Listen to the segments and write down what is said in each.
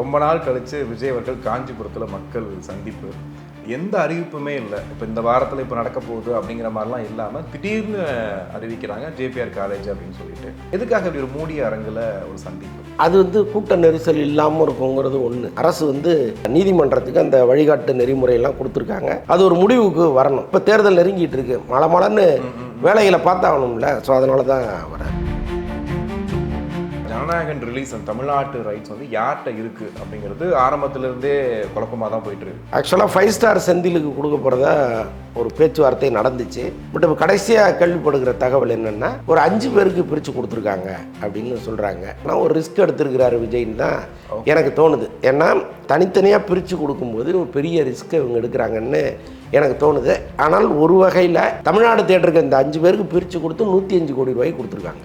ரொம்ப நாள் கழிச்சு விஜய் அவர்கள் காஞ்சிபுரத்தில் மக்கள் சந்திப்பு. எந்த அறிவிப்புமே இல்லை. இப்போ இந்த வாரத்தில் இப்போ நடக்க போகுது அப்படிங்கிற மாதிரிலாம் இல்லாமல் திடீர்னு அறிவிக்கிறாங்க ஜேபிஆர் காலேஜ் அப்படின்னு சொல்லிட்டு. எதுக்காக இப்படி ஒரு மூடிய அரங்கில் ஒரு சந்திப்பு? அது வந்து கூட்ட நெரிசல் இல்லாமல் இருக்குங்கிறது ஒன்று அரசு வந்து நீதிமன்றத்துக்கு அந்த வழிகாட்டு நெறிமுறையெல்லாம் கொடுத்துருக்காங்க. அது ஒரு முடிவுக்கு வரணும். இப்போ தேர்தல் நெருங்கிட்டு இருக்கு. மழை மழைன்னு வேலைகளை பார்த்தாகணும்ல. ஸோ அதனால தான் வர ஜனநாயகன் ரிலீஸ் தமிழ்நாட்டு ரைட்ஸ் வந்து யார்கிட்ட இருக்கு அப்படிங்கிறது ஆரம்பத்திலிருந்தே குழப்பமாக தான் போயிட்டு இருக்கு. ஆக்சுவலாக ஃபைவ் ஸ்டார் செந்திலுக்கு கொடுக்க போகிறதா ஒரு பேச்சுவார்த்தை நடந்துச்சு. பட் இப்போ கடைசியாக கேள்விப்படுகிற தகவல் என்னென்னா ஒரு அஞ்சு பேருக்கு பிரித்து கொடுத்துருக்காங்க அப்படின்னு சொல்கிறாங்க ஆனால் ஒரு ரிஸ்க் எடுத்திருக்கிறாரு விஜய்னு தான் எனக்கு தோணுது. ஏன்னா தனித்தனியாக பிரித்து கொடுக்கும்போது ஒரு பெரிய ரிஸ்க் இவங்க எடுக்கிறாங்கன்னு எனக்கு தோணுது. ஆனால் ஒரு வகையில் தமிழ்நாடு தேட்டருக்கு இந்த அஞ்சு பேருக்கு பிரித்து கொடுத்து நூற்றி அஞ்சு கோடி ரூபாய்க்கு கொடுத்துருக்காங்க.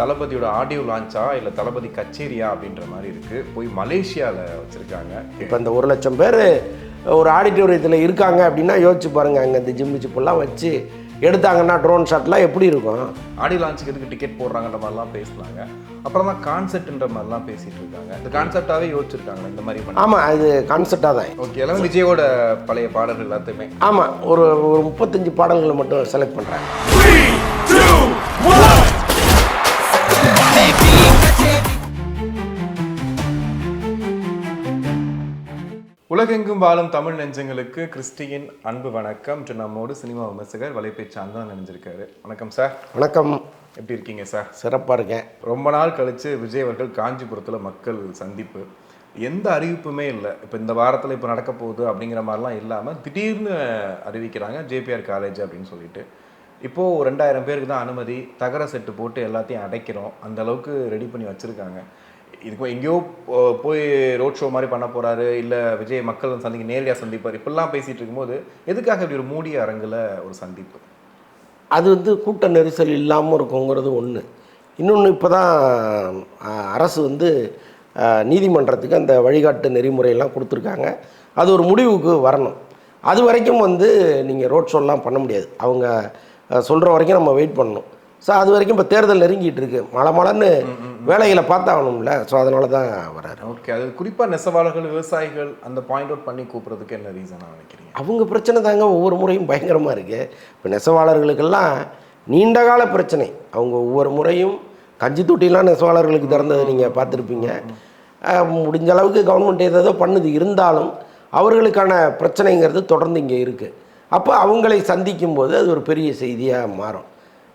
தளபதியோட ஆடியோ லான்ச்சா இல்லை தளபதி கச்சேரியா அப்படின்ற மாதிரி இருக்கு. போய் மலேசியாவில் வச்சிருக்காங்க. இப்போ இந்த ஒரு லட்சம் பேர் ஒரு ஆடிட்டோரியத்தில் இருக்காங்க அப்படின்னா யோசிச்சு பாருங்கள் அங்கே இந்த ஜிம்மு ஜிப்புலாம் வச்சு எடுத்தாங்கன்னா ட்ரோன் ஷாட்லாம் எப்படி இருக்கும்? ஆடியோ லான்ச்சுக்கு எதுக்கு டிக்கெட் போடுறாங்கன்ற மாதிரிலாம் பேசினாங்க. அப்புறம் தான் கான்செப்ட்ன்ற மாதிரிலாம் பேசிட்டு இருக்காங்க. இந்த கான்செப்டாவே யோசிச்சிருக்காங்க இந்த மாதிரி பண்ணி. ஆமாம் அது கான்செப்டாக தான். ஓகே எல்லாமே விஜயோட பழைய பாடல்கள் எல்லாத்தையுமே. ஆமாம் ஒரு ஒரு முப்பத்தஞ்சு பாடல்களை மட்டும் செலக்ட் பண்ணுறேன் உலகெங்கும் வாழும் தமிழ் நெஞ்சங்களுக்கு கிறிஸ்டியின் அன்பு வணக்கம். நம்மோடு சினிமா விமர்சகர் வலைபேச்சு அந்தன் நினைஞ்சிருக்காரு வணக்கம் சார். வணக்கம். எப்படி இருக்கீங்க சார்? சிறப்பாக இருக்கேன். ரொம்ப நாள் கழிச்சு விஜய் அவர்கள் காஞ்சிபுரத்தில் மக்கள் சந்திப்பு. எந்த அறிவிப்புமே இல்லை. இப்போ இந்த வாரத்தில் இப்போ நடக்க போகுது அப்படிங்கிற மாதிரிலாம் இல்லாமல் திடீர்னு அறிவிக்கிறாங்க. ஜேபிஆர் காலேஜ் அப்படின்னு சொல்லிட்டு. இப்போது ஒரு ரெண்டாயிரம் பேருக்கு தான் அனுமதி. தகர செட்டு போட்டு எல்லாத்தையும் அடைக்கிறோம். அந்த அளவுக்கு ரெடி பண்ணி வச்சுருக்காங்க. இதுக்கு எங்கேயோ போய் ரோட் ஷோ மாதிரி பண்ண போகிறாரு இல்லை விஜய் மக்கள் சந்திக்க நேரடியாக சந்திப்பார். இப்படிலாம் பேசிகிட்டு இருக்கும்போது எதுக்காக இப்படி ஒரு மூடிய அரங்கில் ஒரு சந்திப்பு? அது வந்து கூட்ட நெரிசல் இல்லாமல் இருக்குங்கிறது ஒன்று இன்னொன்று இப்போ தான் அரசு வந்து நீதிமன்றத்துக்கு அந்த வழிகாட்டு நெறிமுறையெல்லாம் கொடுத்துருக்காங்க. அது ஒரு முடிவுக்கு வரணும். அது வரைக்கும் வந்து நீங்கள் ரோட் ஷோலாம் பண்ண முடியாது. அவங்க சொல்கிற வரைக்கும் நம்ம வெயிட் பண்ணணும். ஸோ அது வரைக்கும் இப்போ தேர்தல் நெருங்கிட்டு இருக்கு. மழை மழைன்னு வேலைகளை பார்த்தாகணும்ல. ஸோ அதனால தான் வராரு ஓகே அது குறிப்பாக நெசவாளர்கள் விவசாயிகள் அந்த பாயிண்ட் அவுட் பண்ணி கூப்பிட்றதுக்கு என்ன ரீசனாக நினைக்கிறீங்க? அவங்க பிரச்சனை தாங்க ஒவ்வொரு முறையும் பயங்கரமாக இருக்குது இப்போ நெசவாளர்களுக்கெல்லாம் நீண்டகால பிரச்சனை. அவங்க ஒவ்வொரு முறையும் கஞ்சி தொட்டிலாம் நெசவாளர்களுக்கு திறந்ததை நீங்கள் பார்த்துருப்பீங்க. முடிஞ்ச அளவுக்கு கவர்மெண்ட் ஏதோ பண்ணுது. இருந்தாலும் அவர்களுக்கான பிரச்சனைங்கிறது தொடர்ந்து இங்கே இருக்குது அப்போ அவங்களை சந்திக்கும் போது அது ஒரு பெரிய செய்தியாக மாறும்.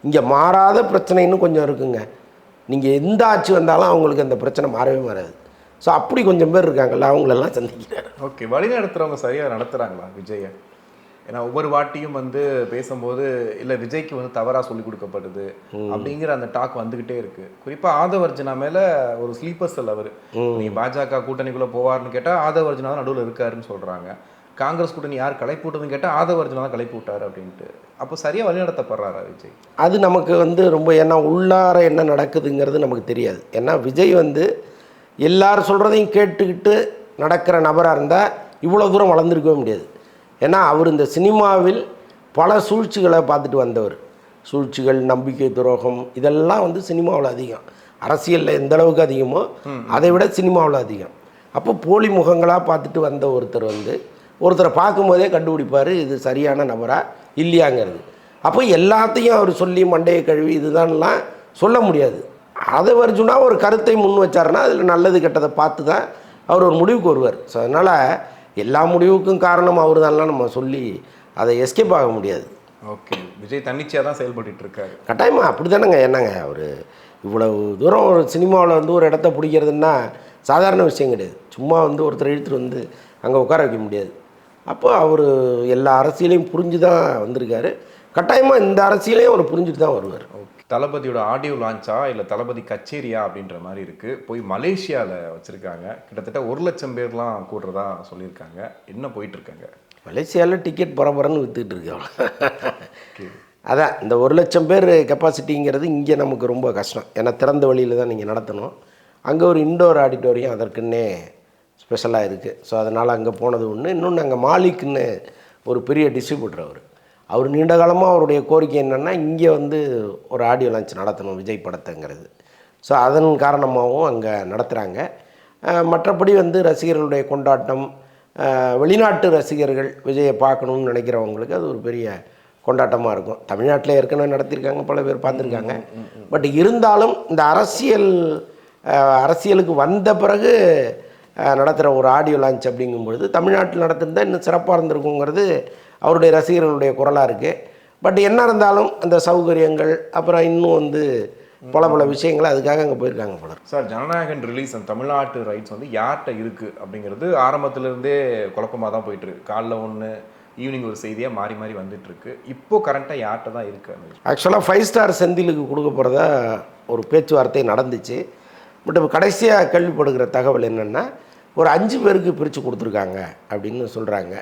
இங்கே மாறாத பிரச்சனைன்னு கொஞ்சம் இருக்குங்க. நீங்கள் எந்த ஆட்சி வந்தாலும் அவங்களுக்கு அந்த பிரச்சனை மாறவே மாறாது. ஸோ அப்படி கொஞ்சம் பேர் இருக்காங்கல்ல அவங்களெல்லாம் சந்திக்கிறார் ஓகே வழி நடத்துறவங்க சரியா நடத்துறாங்களா விஜய? ஏன்னா ஒவ்வொரு வாட்டியும் வந்து பேசும்போது இல்ல விஜய்க்கு வந்து தவறா சொல்லி கொடுக்கப்படுது அப்படிங்கிற அந்த டாக் வந்துகிட்டே இருக்கு. குறிப்பா ஆதவர்ஜனா மேல ஒரு ஸ்லீப்பர் செல் அவர். நீங்க பாஜக கூட்டணிக்குள்ள போவார்னு கேட்டா ஆதவர்ஜனா தான் நடுவில் இருக்காருன்னு சொல்றாங்க. காங்கிரஸ் கூட்டணி யார் கலைப்பூட்டதுன்னு கேட்டா ஆதவர்ஜனா தான் கலைப்பு விட்டாரு அப்படின்ட்டு. அப்போ சரியா வழி நடத்தப்படுறாரா விஜய்? அது நமக்கு வந்து ரொம்ப ஏன்னா உள்ளார என்ன நடக்குதுங்கிறது நமக்கு தெரியாது. ஏன்னா விஜய் வந்து எல்லார் சொல்கிறதையும் கேட்டுக்கிட்டு நடக்கிற நபராக இருந்தால் இவ்வளோ தூரம் வளர்ந்துருக்கவே முடியாது. ஏன்னா அவர் இந்த சினிமாவில் பல சூழ்ச்சிகளை பார்த்துட்டு வந்தவர். சூழ்ச்சிகள் நம்பிக்கை துரோகம் இதெல்லாம் வந்து சினிமாவில் அதிகம். அரசியலில் எந்த அளவுக்கு அதிகமோ அதை விட சினிமாவில் அதிகம். அப்போ போலி முகங்களாக பார்த்துட்டு வந்த ஒருத்தர் வந்து ஒருத்தரை பார்க்கும்போதே கண்டுபிடிப்பார் இது சரியான நபரா இல்லையாங்கிறது. அப்போ எல்லாத்தையும் அவர் சொல்லி மண்டையை கழுவி இதுதான்லாம் சொல்ல முடியாது. அதை வர்ஜுனா ஒரு கருத்தை முன் வச்சாருன்னா அதில் நல்லது கெட்டதை பார்த்து தான் அவர் ஒரு முடிவுக்கு வருவார். ஸோ அதனால் எல்லா முடிவுக்கும் காரணம் அவர் தான்லாம் நம்ம சொல்லி அதை எஸ்கேப் ஆக முடியாது. ஓகே. விஜய் தன்னிச்சையா தான் செயல்பட்டுட்டு இருக்காரு கட்டாயமாக அப்படி தானேங்க என்னங்க அவர் இவ்வளவு தூரம் ஒரு சினிமாவில் வந்து ஒரு இடத்த பிடிக்கிறதுன்னா சாதாரண விஷயம் கிடையாது. சும்மா வந்து ஒருத்தர் இழுத்துட்டு வந்து அங்கே உட்கார வைக்க முடியாது. அப்போ அவர் எல்லா அரசியலையும் புரிஞ்சு தான் வந்திருக்காரு. கட்டாயமாக இந்த அரசியலையும் அவர் புரிஞ்சுட்டு தான் வருவார். ஓகே தளபதியோட ஆடியோ லான்ச்சா இல்லை தளபதி கச்சேரியா அப்படின்ற மாதிரி இருக்கு. போய் மலேசியாவில் வச்சிருக்காங்க. கிட்டத்தட்ட ஒரு லட்சம் பேர்லாம் கூடுறதா சொல்லியிருக்காங்க. என்ன போயிட்டு இருக்காங்க மலேசியாவில் டிக்கெட் பரபரன்னு விற்றுக்கிட்டு இருக்கு அதான் இந்த ஒரு லட்சம் பேர் கெப்பாசிட்டிங்கிறது இங்கே நமக்கு ரொம்ப கஷ்டம். ஏன்னா திறந்த வழியில் தான் நீங்கள் நடத்தணும். அங்கே ஒரு இண்டோர் ஆடிட்டோரியம் அதற்குன்னே ஸ்பெஷலாக இருக்குது ஸோ அதனால் அங்கே போனது ஒன்று இன்னொன்று அங்கே மாலிக்னு ஒரு பெரிய டிஸ்ட்ரிபியூட்டர் அவர். அவர் நீண்ட காலமாக அவருடைய கோரிக்கை என்னென்னா இங்கே வந்து ஒரு ஆடியோ லான்ச் நடத்தணும் விஜய் படத்தைங்கிறது. ஸோ அதன் காரணமாகவும் அங்கே நடத்துகிறாங்க மற்றபடி வந்து ரசிகர்களுடைய கொண்டாட்டம் வெளிநாட்டு ரசிகர்கள் விஜயை பார்க்கணும்னு நினைக்கிறவங்களுக்கு அது ஒரு பெரிய கொண்டாட்டமாக இருக்கும். தமிழ்நாட்டில் ஏற்கனவே நடத்தியிருக்காங்க பல பேர் பார்த்துருக்காங்க. பட் இருந்தாலும் இந்த அரசியல் அரசியலுக்கு வந்த பிறகு நடத்துகிற ஒரு ஆடியோ லான்ச் அப்படிங்கும்பொழுது தமிழ்நாட்டில் நடத்திருந்தால் இன்னும் சிறப்பாக இருந்திருக்குங்கிறது அவருடைய ரசிகர்களுடைய குரலாக இருக்குது பட் என்ன இருந்தாலும் அந்த சௌகரியங்கள் அப்புறம் இன்னும் வந்து பல பல விஷயங்கள் அதுக்காக அங்கே போயிருக்காங்க பலர் சார் ஜனநாயகன் ரிலீஸ் அந்த தமிழ்நாட்டு ரைட்ஸ் வந்து யார்கிட்ட இருக்கு அப்படிங்கிறது ஆரம்பத்துல இருந்தே குழப்பமாக தான் போயிட்டு இருக்கு. காலைல ஒன்று ஈவினிங் ஒரு செய்தியாக மாறி மாறி வந்துட்டு இருக்கு. இப்போ கரண்ட்டாக யார்கிட்ட தான் இருக்கு அந்த ஆக்சுவலாக ஃபைவ் ஸ்டார் செந்திலுக்கு கொடுக்க போகிறதா ஒரு பேச்சுவார்த்தை நடந்துச்சு. பட் இப்போ கடைசியாக கேள்விப்படுகிற தகவல் என்னென்னா ஒரு அஞ்சு பேருக்கு பிரித்து கொடுத்துருக்காங்க அப்படின்னு சொல்கிறாங்க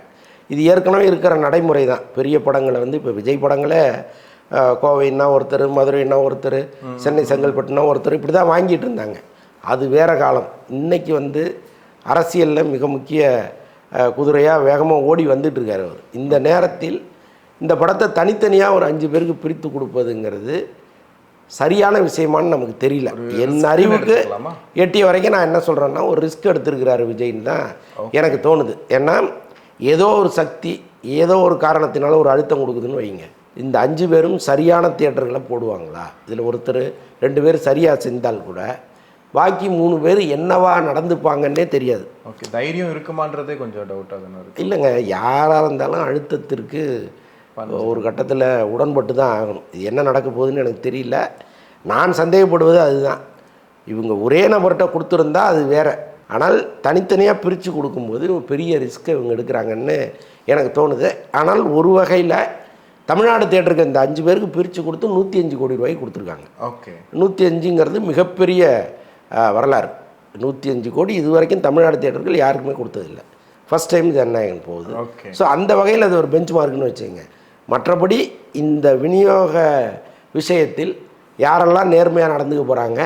இது ஏற்கனவே இருக்கிற நடைமுறை தான் பெரிய படங்களை வந்து இப்போ விஜய் படங்களே கோவைன்னா ஒருத்தர் மதுரைன்னா ஒருத்தர் சென்னை செங்கல்பட்டுனா ஒருத்தர் இப்படி தான் வாங்கிட்டு இருந்தாங்க. அது வேறு காலம். இன்றைக்கி வந்து அரசியலில் மிக முக்கிய குதிரையாக வேகமாக ஓடி வந்துட்டுருக்கார் அவர். இந்த நேரத்தில் இந்த படத்தை தனித்தனியாக ஒரு அஞ்சு பேருக்கு பிரித்து கொடுப்பதுங்கிறது சரியான விஷயமான்னு நமக்கு தெரியல. என் அறிவுக்கு? எட்டிய வரைக்கும் நான் என்ன சொல்கிறேன்னா ஒரு ரிஸ்க் எடுத்திருக்கிறாரு விஜய்னு தான் எனக்கு தோணுது. ஏன்னா ஏதோ ஒரு சக்தி ஏதோ ஒரு காரணத்தினால ஒரு அழுத்தம் கொடுக்குதுன்னு வைங்க. இந்த அஞ்சு பேரும் சரியான தியேட்டர்களை போடுவாங்களா? இதில் ஒருத்தர் ரெண்டு பேர் சரியாக செஞ்சால் கூட பாக்கி மூணு பேர் என்னவா நடந்துப்பாங்கன்னே தெரியாது. ஓகே தைரியம் இருக்குமான்றதே கொஞ்சம் டவுட்டாக தானே இல்லைங்க யாராக இருந்தாலும் அழுத்தத்திற்கு ஒரு கட்டத்தில் உடன்பட்டு தான் ஆகணும். இது என்ன நடக்க போகுதுன்னு எனக்கு தெரியல. நான் சந்தேகப்படுவது அதுதான். இவங்க ஒரே நபர்கிட்ட கொடுத்துருந்தா அது வேற. ஆனால் தனித்தனியாக பிரித்து கொடுக்கும்போது பெரிய ரிஸ்க்கை இவங்க எடுக்கிறாங்கன்னு எனக்கு தோணுது. ஆனால் ஒரு வகையில் தமிழ்நாடு தேட்டருக்கு இந்த அஞ்சு பேருக்கு பிரித்து கொடுத்து நூற்றி அஞ்சு கோடி ரூபாய்க்கு கொடுத்துருக்காங்க. ஓகே. நூற்றி அஞ்சுங்கிறது மிகப்பெரிய வரலாறு. நூற்றி அஞ்சு கோடி இது வரைக்கும் தமிழ்நாடு தேட்டர்கள் யாருக்குமே கொடுத்ததில்லை. ஃபஸ்ட் டைம் ஜனநாயகன் போகுது. ஓகே. ஸோ அந்த வகையில் அது ஒரு பெஞ்ச் மார்க்னு வச்சுங்க மற்றபடி இந்த விநியோக விஷயத்தில் யாரெல்லாம் நேர்மையாக நடந்துக்க போகிறாங்க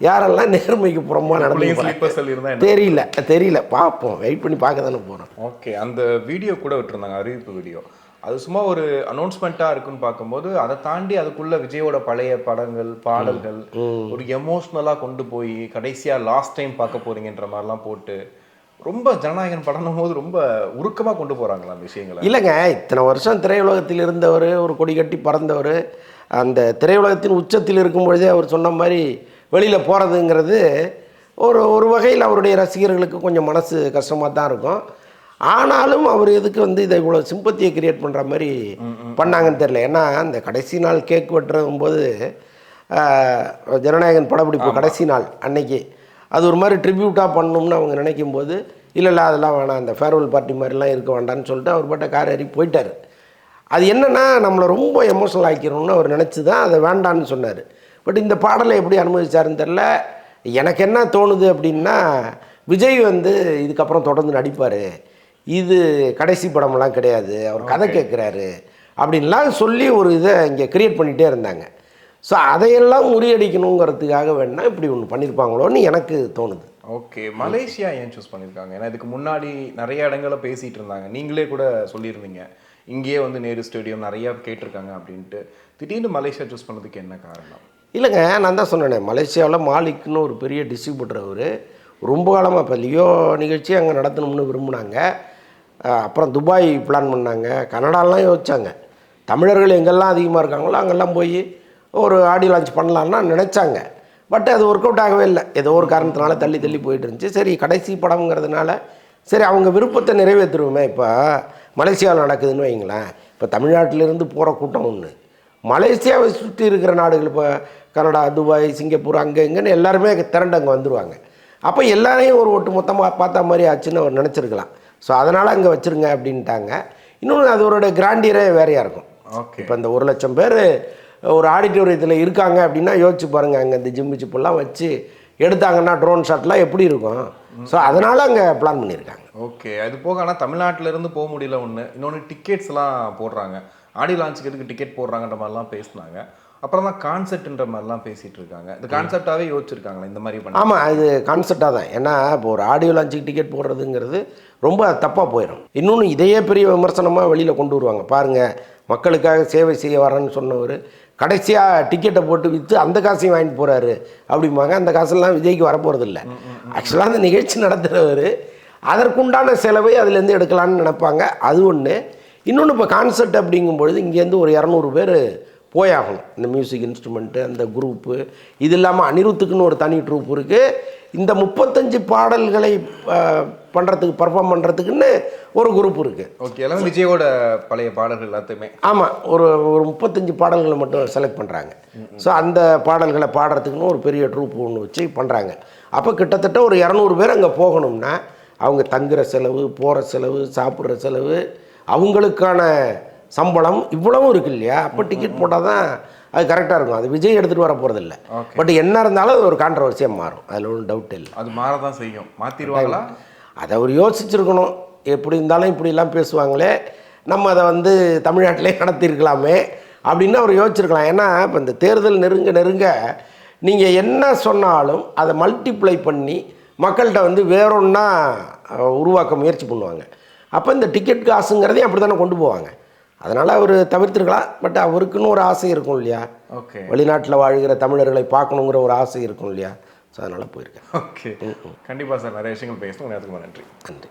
யாரெல்லாம் நேர்மைக்கு புறமா நடந்துக்க போகிறாங்க ஸ்லீப்பர் செல் இருந்தால் என்ன? தெரியல தெரியல. பார்ப்போம். வெயிட் பண்ணி பார்க்க தானே போகிறோம் ஓகே அந்த வீடியோ கூட விட்டுருந்தாங்க அறிவிப்பு வீடியோ அது சும்மா ஒரு அனௌன்ஸ்மெண்ட்டாக இருக்குன்னு பார்க்கும்போது அதை தாண்டி அதுக்குள்ள விஜயோட பழைய படங்கள் பாடல்கள் ஒரு எமோஷ்னலாக கொண்டு போய் கடைசியாக லாஸ்ட் டைம் பார்க்க போறீங்கன்ற மாதிரிலாம் போட்டு ரொம்ப ஜனநாயகன் படம் போது ரொம்ப உருக்கமாக கொண்டு போகிறாங்களா அந்த விஷயங்களை? இல்லைங்க இத்தனை வருஷம் திரையுலகத்தில் இருந்தவர் ஒரு கொடி கட்டி பறந்தவர் அந்த திரையுலகத்தின் உச்சத்தில் இருக்கும் பொழுதே அவர் சொன்ன மாதிரி வெளியில் போகிறதுங்கிறது ஒரு ஒரு வகையில் அவருடைய ரசிகர்களுக்கு கொஞ்சம் மனசு கஷ்டமாக தான் இருக்கும். ஆனாலும் அவர் எதுக்கு வந்து இதை இவ்வளோ சிம்பத்தியை கிரியேட் பண்ணுற மாதிரி பண்ணாங்கன்னு தெரியல. ஏன்னா இந்த கடைசி நாள் கேக் வெட்டுறதும் போது ஜனநாயகன் படப்பிடிப்பு கடைசி நாள் அன்னைக்கு. அது ஒரு மாதிரி ட்ரிபியூட்டாக பண்ணணும்னு அவங்க நினைக்கும் போது இல்லை இல்லை அதெல்லாம் வேணாம். அந்த ஃபேர்வெல் பார்ட்டி மாதிரிலாம் இருக்க வேண்டாம்னு சொல்லிட்டு அவர் பாட்ட கார் ஏறி போயிட்டார். அது என்னன்னா நம்மளை ரொம்ப எமோஷனல் ஆக்கிடணும்னு அவர் நினச்சி தான் அதை வேண்டான்னு சொன்னார். பட் இந்த பாடலை எப்படி அனுமதிச்சாருன்னு தெரில எனக்கு என்ன தோணுது அப்படின்னா விஜய் வந்து இதுக்கப்புறம் தொடர்ந்து நடிப்பார். இது கடைசி படமெல்லாம் கிடையாது. அவர் கதை கேட்குறாரு அப்படின்லாம் சொல்லி ஒரு இதை இங்கே கிரியேட் பண்ணிகிட்டே இருந்தாங்க. ஸோ அதையெல்லாம் முறியடிக்கணுங்கிறதுக்காக வேணா இப்படி ஒன்று பண்ணியிருப்பாங்களோன்னு எனக்கு தோணுது. ஓகே மலேசியா ஏன் சூஸ் பண்ணியிருக்காங்க ஏன்னா இதுக்கு முன்னாடி நிறைய இடங்கள பேசிட்டு இருந்தாங்க. நீங்களே கூட சொல்லியிருந்தீங்க. இங்கேயே வந்து நேரு ஸ்டேடியம் நிறைய கேட்டிருக்காங்க அப்படின்ட்டு. திடீர்னு மலேசியா சூஸ் பண்ணதுக்கு என்ன காரணம்? இல்லைங்க நான் தான் சொன்னேனே மலேசியாவில் மாலிக்னு ஒரு பெரிய டிஸ்ட்ரிபியூட்டர் அவர். ரொம்ப காலமாக இப்போ லியோ நிகழ்ச்சி அங்கே நடத்தணும்னு விரும்பினாங்க. அப்புறம் துபாய் பிளான் பண்ணாங்க. கனடாலாம் யோசிச்சாங்க. தமிழர்கள் எங்கெல்லாம் அதிகமாக இருக்காங்களோ அங்கெல்லாம் போய் ஒரு ஆடியோ லான்ச் பண்ணலான்னா நினச்சாங்க. பட் அது ஒர்க் அவுட் ஆகவே இல்லை. ஏதோ ஒரு காரணத்தினால தள்ளி தள்ளி போயிட்டு இருந்துச்சு. சரி கடைசி படம்ங்கிறதுனால சரி அவங்க விருப்பத்தை நிறைவேற்றுருவோமே இப்போ மலேசியாவில் நடக்குதுன்னு வைங்களேன். இப்போ தமிழ்நாட்டிலேருந்து போகிற கூட்டம் ஒன்று மலேசியாவை சுற்றி இருக்கிற நாடுகள் இப்போ கனடா துபாய் சிங்கப்பூர் அங்கே இங்கேன்னு எல்லாருமே திரண்டு அங்கே வந்துடுவாங்க அப்போ எல்லாரையும் ஒரு ஒட்டு மொத்தமாக பார்த்த மாதிரி ஆச்சுன்னு அவர் நினச்சிருக்கலாம். ஸோ அதனால் அங்கே வச்சுருங்க அப்படின்ட்டாங்க. இன்னொன்று அதோட கிராண்டியரே வேறையாக இருக்கும். ஓகே இப்போ இந்த ஒரு லட்சம் பேர் ஒரு ஆடிட்டோரியத்தில் இருக்காங்க அப்படின்னா யோசிச்சு பாருங்கள் அங்கே இந்த ஜிம்மு ஜிப்புலாம் வச்சு எடுத்தாங்கன்னா ட்ரோன் ஷாட்லாம் எப்படி இருக்கும்? ஸோ அதனால் அங்கே பிளான் பண்ணியிருக்காங்க. ஓகே அது போக ஆனால் தமிழ்நாட்டுல இருந்து போக முடியல ஒன்று இன்னொன்று டிக்கெட்ஸ்லாம் போடுறாங்க. ஆடி லான்ச்சுக்கு எதுக்கு டிக்கெட் போடுறாங்கன்ற மாதிரிலாம் பேசுனாங்க. அப்புறம் தான் கான்செப்ட்ன்ற மாதிரிலாம் பேசிட்டு இருக்காங்க. இந்த கான்செப்டாவே யோசிச்சிருக்காங்களா? இந்த மாதிரி பண்ண ஆமாம் இது கான்செப்டாக தான். ஏன்னா இப்போ ஒரு ஆடியோ லான்ச்சுக்கு டிக்கெட் போடுறதுங்கிறது ரொம்ப தப்பாக போயிடும் இன்னொன்று இதையே பெரிய விமர்சனமாக வெளியில் கொண்டு வருவாங்க. பாருங்கள் மக்களுக்காக சேவை செய்ய வரேன்னு சொன்னவர் கடைசியாக டிக்கெட்டை போட்டு விற்று அந்த காசையும் வாங்கிட்டு போகிறாரு அப்படிம்பாங்க. அந்த காசெல்லாம் விஜய்க்கு வரப்போகிறதில்ல ஆக்சுவலாக அந்த நிகழ்ச்சி நடத்துகிறவர் அதற்குண்டான செலவை அதுலேருந்து எடுக்கலாம்னு நினைப்பாங்க. அது ஒன்று இன்னொன்று இப்போ கான்சர்ட் அப்படிங்கும்பொழுது இங்கேருந்து ஒரு இரநூறு பேர் போயாகணும். இந்த மியூசிக் இன்ஸ்ட்ருமெண்ட்டு அந்த குரூப்பு இது இல்லாமல் அனிருத்துக்குன்னு ஒரு தனி ட்ரூப் இருக்குது இந்த முப்பத்தஞ்சு பாடல்களை பண்ணுறதுக்கு பர்ஃபார்ம் பண்ணுறதுக்குன்னு ஒரு குரூப் இருக்குது ஓகே எல்லாமே விஜயோட பழைய பாடல்கள் எல்லாத்தையுமே. ஆமாம் ஒரு ஒரு முப்பத்தஞ்சு பாடல்களை மட்டும் செலக்ட் பண்ணுறாங்க ஸோ அந்த பாடல்களை பாடுறதுக்குன்னு ஒரு பெரிய ட்ரூப் ஒன்று வச்சு பண்ணுறாங்க அப்போ கிட்டத்தட்ட ஒரு இரநூறு பேர் அங்கே போகணும்னா அவங்க தங்குற செலவு போகிற செலவு சாப்பிட்ற செலவு அவங்களுக்கான சம்பளம் இவ்வளவும் இருக்கு இல்லையா? அப்போ டிக்கெட் போட்டால் தான் அது கரெக்டாக இருக்கும். அது விஜய் எடுத்துகிட்டு வர போகிறதில்ல. பட் என்ன இருந்தாலும் அது ஒரு கான்ட்ரவர்சியாக மாறும். அதில் ஒன்றும் டவுட் இல்லை. அது மாறதான் செய்யும். மாத்திருவாங்களா அதை அவர் யோசிச்சிருக்கணும். எப்படி இருந்தாலும் இப்படிலாம் பேசுவாங்களே. நம்ம அதை வந்து தமிழ்நாட்டிலே நடத்தியிருக்கலாமே அப்படின்னு அவர் யோசிச்சிருக்கலாம். ஏன்னா இப்போ இந்த தேர்தல் நெருங்க நெருங்க நீங்கள் என்ன சொன்னாலும் அதை மல்டிப்ளை பண்ணி மக்கள்கிட்ட வந்து வேறொன்னா உருவாக்க முயற்சி பண்ணுவாங்க. அப்போ இந்த டிக்கெட் காசுங்கிறதையும் அப்படி தானே கொண்டு போவாங்க. அதனால் அவர் தவிர்த்திருக்கலாம். பட் அவருக்குன்னு ஒரு ஆசை இருக்கும் இல்லையா? ஓகே. வெளிநாட்டில் வாழ்கிற தமிழர்களை பார்க்கணுங்கிற ஒரு ஆசை இருக்கும் இல்லையா? அதனால் போயிருக்கேன். ஓகே. கண்டிப்பா சார் நிறைய விஷயங்கள் பேசணும். நேரத்துக்கு நன்றி. நன்றி.